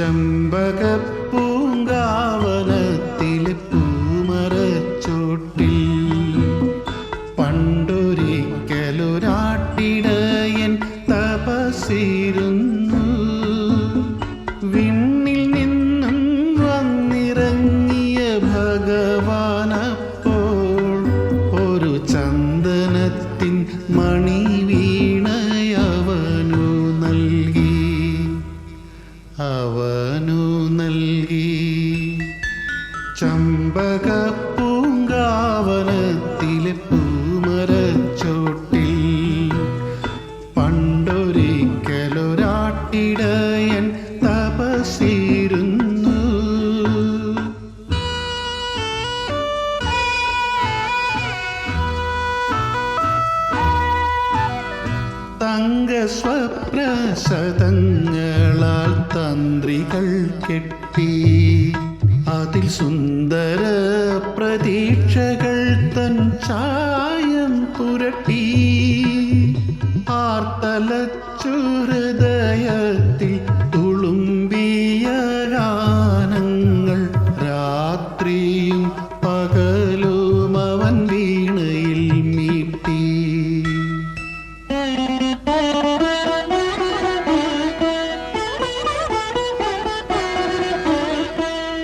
ചമ്പകപ്പൂങ്കാവനത്തിലെ പൂമറച്ചോട്ടിൽ പണ്ടൊരിക്കലൊരാട്ടിടയൻ തപസിരുന്നു വിണ്ണിൽ നിന്നും വന്നിറങ്ങിയ ഭഗവാനപ്പോൾ ചമ്പക പൂങ്കാവനത്തിലെ പൂമരച്ചോട്ടിൽ പണ്ടൊരിക്കലൊരാട്ടിടയൻ തപസിരുന്നു തങ്കസ്വപ്രസതങ്ങളാൽ തന്ത്രികൾ കെട്ടി അതിൽ സുന്ദര പ്രതീക്ഷകൾ തൻ ചായം പുരട്ടി. ആർത്തലച്ചുഹൃദയത്തിൽ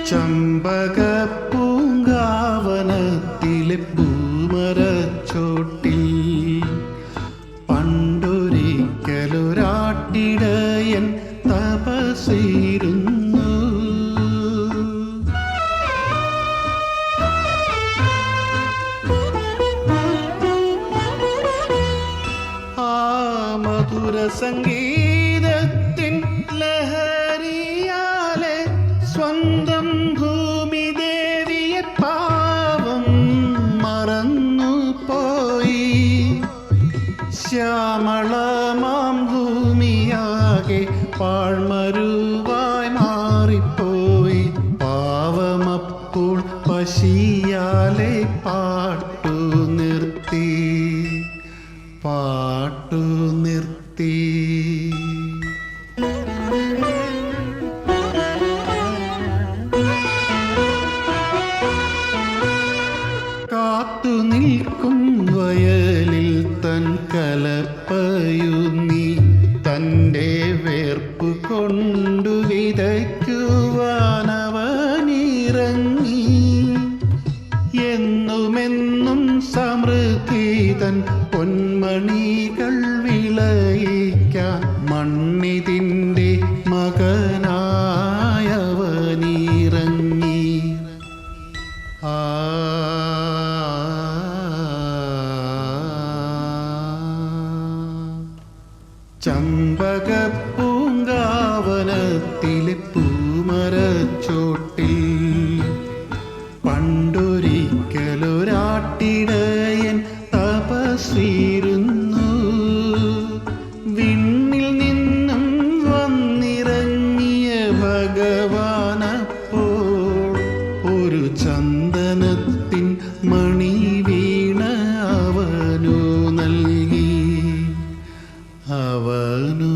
ചമ്പക പൂങ്കാവനത്തിലെ പൂമരച്ചോട്ടിൽ പണ്ടൊരിക്കലൊരാട്ടിടയൻ തപസിരുന്നു മധുര സംഗീതത്തിൻ ശ്യാമളമാം ഭൂമിയാകെ പാഴ്മരുവായി മാറിപ്പോയി. പാവമപ്പോൾ പശിയാലെ പാട്ടു നിർത്തി. പാട്ടു നിർത്തി. കാത്തു നിൽക്കും വിതയ്ക്കുവാനവനിറങ്ങി. എന്നുമെന്നും സമൃദ്ധി തൻ പൊന്മണികൾ വിളയിക്കാൻ മണ്ണിതിന്റെ മകനായവനിറങ്ങി. ആ. ചമ്പക പൂങ്കാവനത്തിലെ മുല്ലപ്പൂമരച്ചോട്ടിൽ പണ്ടൊരിക്കലൊരാട്ടിടയൻ തപസ്വീരുന്നു വിണ്ണിൽ നിന്നും വന്നിറങ്ങിയ ഭഗവാനപ്പോൾ ഒരു ചന്ദനത്തിൻ മണി വീണ അവനു നൽകി. അവനു